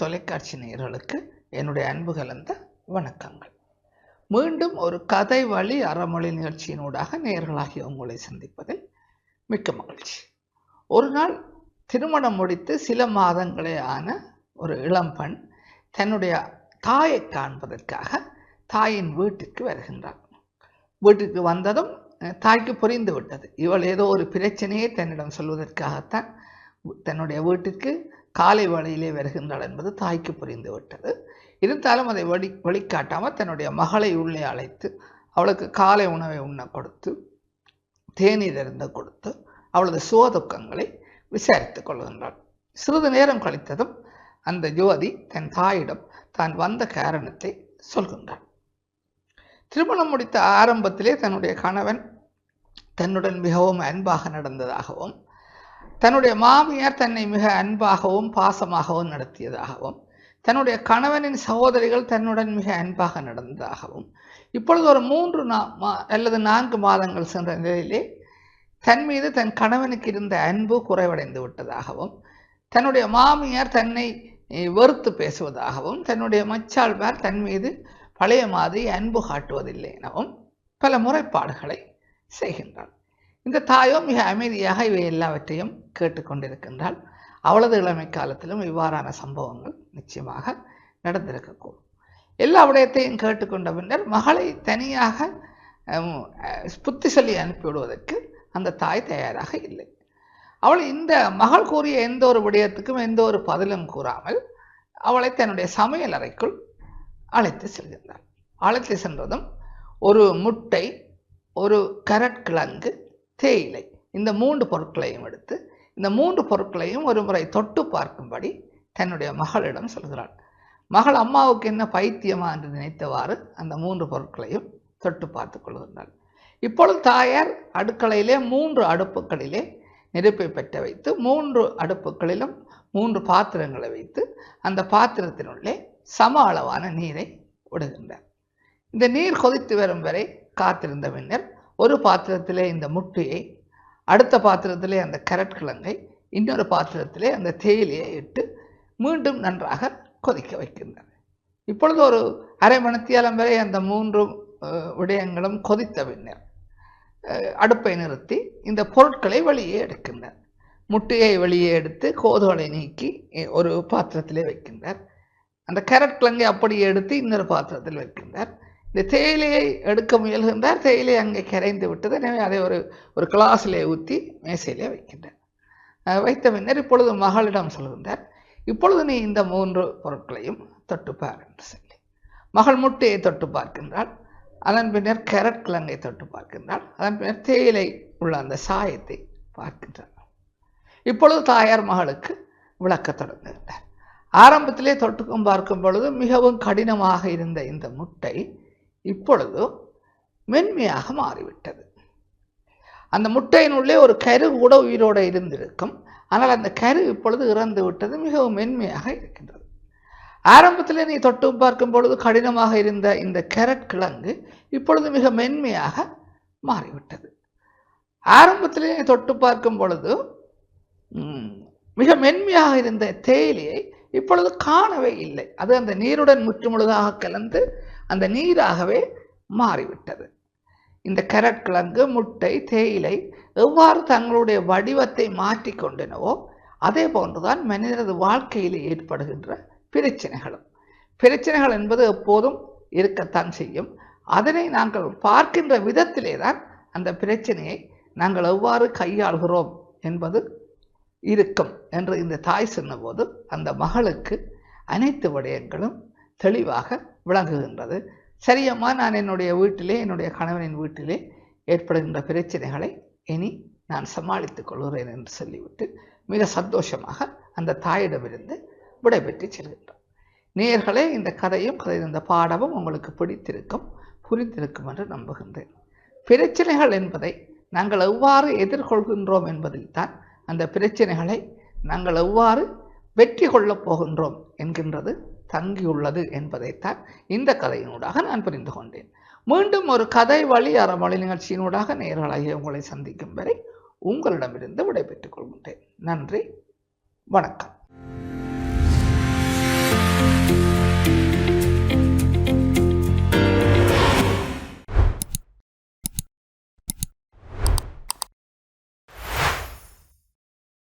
தொலைக்காட்சி நேயர்களுக்கு என்னுடைய அன்பு கலந்த வணக்கங்கள். மீண்டும் ஒரு கதை வழி அறமொழி நிகழ்ச்சியினூடாக நேயர்களாகிய உங்களை சந்திப்பதில் மிக்க மகிழ்ச்சி. ஒரு நாள் திருமணம் முடித்து சில மாதங்களே ஆன ஒரு இளம்பெண் தன்னுடைய தாயை காண்பதற்காக தாயின் வீட்டுக்கு வருகின்றாள். வீட்டுக்கு வந்ததும் தாய்க்கு புரிந்து விட்டது இவள் ஏதோ ஒரு பிரச்சனையை தன்னிடம் சொல்வதற்காகத்தான் தன்னுடைய வீட்டிற்கு காலை வேளையிலே வருகின்றாள் என்பது தாய்க்கு புரிந்து விட்டது. இருந்தாலும் அதை வழி வழிகாட்டாமல் தன்னுடைய மகளை உள்ளே அழைத்து அவளுக்கு காலை உணவை உண்ண கொடுத்து தேநீர் இருந்து கொடுத்து அவளது சுவதுக்கங்களை விசாரித்து கொள்கின்றாள். சிறிது நேரம் கழித்ததும் அந்த யுவதி தன் தாயிடம் தான் வந்த காரணத்தை சொல்கின்றாள். திருமணம் முடித்த ஆரம்பத்திலே தன்னுடைய கணவன் தன்னுடன் மிகவும் அன்பாக நடந்ததாகவும் தன்னுடைய மாமியார் தன்னை மிக அன்பாகவும் பாசமாகவும் நடத்தியதாகவும் தன்னுடைய கணவனின் சகோதரிகள் தன்னுடன் மிக அன்பாக நடந்ததாகவும் இப்பொழுது ஒரு மூன்று நா மா- அல்லது நான்கு மாதங்கள் சென்ற நிலையிலே தன் மீது தன் கணவனுக்கு இருந்த அன்பு குறைவடைந்து விட்டதாகவும் தன்னுடைய மாமியார் தன்னை வெறுத்து பேசுவதாகவும் தன்னுடைய மச்சாழ்வார் தன் மீது பழைய மாதிரி அன்பு காட்டுவதில்லை எனவும் பல முறைப்பாடுகளை செய்கின்றான். இந்த தாயோ மிக அமைதியாக இவை எல்லாவற்றையும் கேட்டுக்கொண்டிருக்கின்றாள். அவளது இளமை காலத்திலும் இவ்வாறான சம்பவங்கள் நிச்சயமாக நடந்திருக்கக்கூடும். எல்லா விடயத்தையும் கேட்டுக்கொண்ட பின்னர் மகளை தனியாக புத்தி சொல்லி அனுப்பிவிடுவதற்கு அந்த தாய் தயாராக இல்லை. அவள் இந்த மகள் கூறிய எந்த ஒரு விடயத்துக்கும் எந்த ஒரு பதிலும் கூறாமல் அவளை தன்னுடைய சமையல் அறைக்குள் அழைத்து செல்கின்றாள். அழைத்து சென்றதும் ஒரு முட்டை ஒரு கரட்கிழங்கு தேயிலை. இந்த மூன்று பொருட்களையும் எடுத்து இந்த மூன்று பொருட்களையும் ஒரு முறை தொட்டு பார்க்கும்படி தன்னுடைய மகளிடம் சொல்கிறாள். மகள் அம்மாவுக்கு என்ன பைத்தியமா என்று நினைத்தவாறு அந்த மூன்று பொருட்களையும் தொட்டு பார்த்து கொள்கின்றாள். இப்பொழுது தாயார் அடுக்கலையிலே மூன்று அடுப்புகளிலே நெருப்பை பெற்ற வைத்து மூன்று அடுப்புகளிலும் மூன்று பாத்திரங்களை வைத்து அந்த பாத்திரத்தினுள்ளே சம அளவான நீரை விடுகின்றார். இந்த நீர் கொதித்து வரும் வரை காத்திருந்த பின்னர் ஒரு பாத்திரத்திலே இந்த முட்டையை அடுத்த பாத்திரத்திலே அந்த கரட்கிழங்கை இன்னொரு பாத்திரத்திலே அந்த தேயிலையை இட்டு மீண்டும் நன்றாக கொதிக்க வைக்கின்றனர் இப்பொழுது ஒரு அரை மணித்தியாலம் வரை அந்த மூன்று விடயங்களும் கொதித்த பின்னர் அடுப்பை நிறுத்தி இந்த பொருட்களை வெளியே எடுக்கின்றனர். முட்டையை வெளியே எடுத்து கோதுகளை நீக்கி ஒரு பாத்திரத்திலே வைக்கின்றார் அந்த கேரட் கிழங்கை அப்படியே எடுத்து இன்னொரு பாத்திரத்தில் வைக்கின்றார் இந்த தேயிலையை எடுக்க முயல்கின்றார். தேயிலை அங்கே கரைந்து விட்டது. எனவே அதை ஒரு ஒரு கிளாஸிலே ஊற்றி மேசையிலே வைக்கின்றார். வைத்த பின்னர் இப்பொழுது மகளிடம் சொல்கின்றார் இப்பொழுது நீ இந்த மூன்று பொருட்களையும் தொட்டுப்பார் என்று சொல்லி. மகள் முட்டையை தொட்டு பார்க்கின்றாள். அதன் பின்னர் கேரட் கிழங்கை தொட்டு பார்க்கின்றாள். அதன் பின்னர் தேயிலை உள்ள அந்த சாயத்தை பார்க்கின்றாள். இப்பொழுது தாயார் மகளுக்கு விளக்கத் தொடங்குகின்றார். ஆரம்பத்திலே தொட்டுக்கும் பார்க்கும் பொழுது மிகவும் கடினமாக இருந்த இந்த முட்டை இப்பொழுது மென்மையாக மாறிவிட்டது. அந்த முட்டையினுள்ளே ஒரு கரு கூட உயிரோடு இருந்திருக்கும். ஆனால் அந்த கரு இப்பொழுது இறந்து விட்டது மிகவும் மென்மையாக இருக்கின்றது. ஆரம்பத்தில் நீ தொட்டு பார்க்கும் பொழுது கடினமாக இருந்த இந்த கேரட் கிழங்கு இப்பொழுது மிக மென்மையாக மாறிவிட்டது. ஆரம்பத்தில் நீ தொட்டு பார்க்கும் பொழுது மிக மென்மையாக இருந்த தேயிலையை இப்பொழுது காணவே இல்லை. அது அந்த நீருடன் முற்றுமுழுதாக கலந்து அந்த நீராகவே மாறிவிட்டது. இந்த கரட்கிழங்கு முட்டை தேயிலை எவ்வாறு தங்களுடைய வடிவத்தை மாற்றிக் கொண்டனவோ அதே போன்றுதான் மனிதனது வாழ்க்கையில் ஏற்படுகின்ற பிரச்சனைகளும். பிரச்சனைகள் என்பது எப்போதும் இருக்கத்தான் செய்யும். அதனை நாங்கள் பார்க்கின்ற விதத்திலே தான் அந்த பிரச்சனையை நாங்கள் எவ்வாறு கையாள்கிறோம் என்பது இருக்கும் என்று இந்த தாய் சொன்னபோது அந்த மகளுக்கு அனைத்து விடயங்களும் தெளிவாக விளங்குகின்றது சரியம்மா நான் என்னுடைய வீட்டிலே என்னுடைய கணவனின் வீட்டிலே ஏற்படுகின்ற பிரச்சனைகளை இனி நான் சமாளித்துக் கொள்கிறேன் என்று சொல்லிவிட்டு மிக சந்தோஷமாக அந்த தாயிடமிருந்து விடைபெற்று செல்கின்றார். நேர்களே இந்த கதையும் கதை இந்த பாடமும் உங்களுக்கு பிடித்திருக்கும் புரிந்திருக்கும் என்று நம்புகின்றேன். பிரச்சனைகள் என்பதை நாங்கள் எவ்வாறு எதிர்கொள்கின்றோம் என்பதில் தான் அந்த பிரச்சனைகளை நாங்கள் எவ்வாறு வெற்றி கொள்ளப் போகின்றோம் என்கின்றது தங்கியுள்ளது என்பதைத்தான் இந்த கதையினூடாக நான் புரிந்து கொண்டேன். மீண்டும் ஒரு கதை வழி அறமொழி நிகழ்ச்சியினூடாக நேர்களாகிய உங்களை சந்திக்கும் வரை உங்களிடமிருந்து விடைபெற்றுக் கொள்கின்றேன். நன்றி வணக்கம்.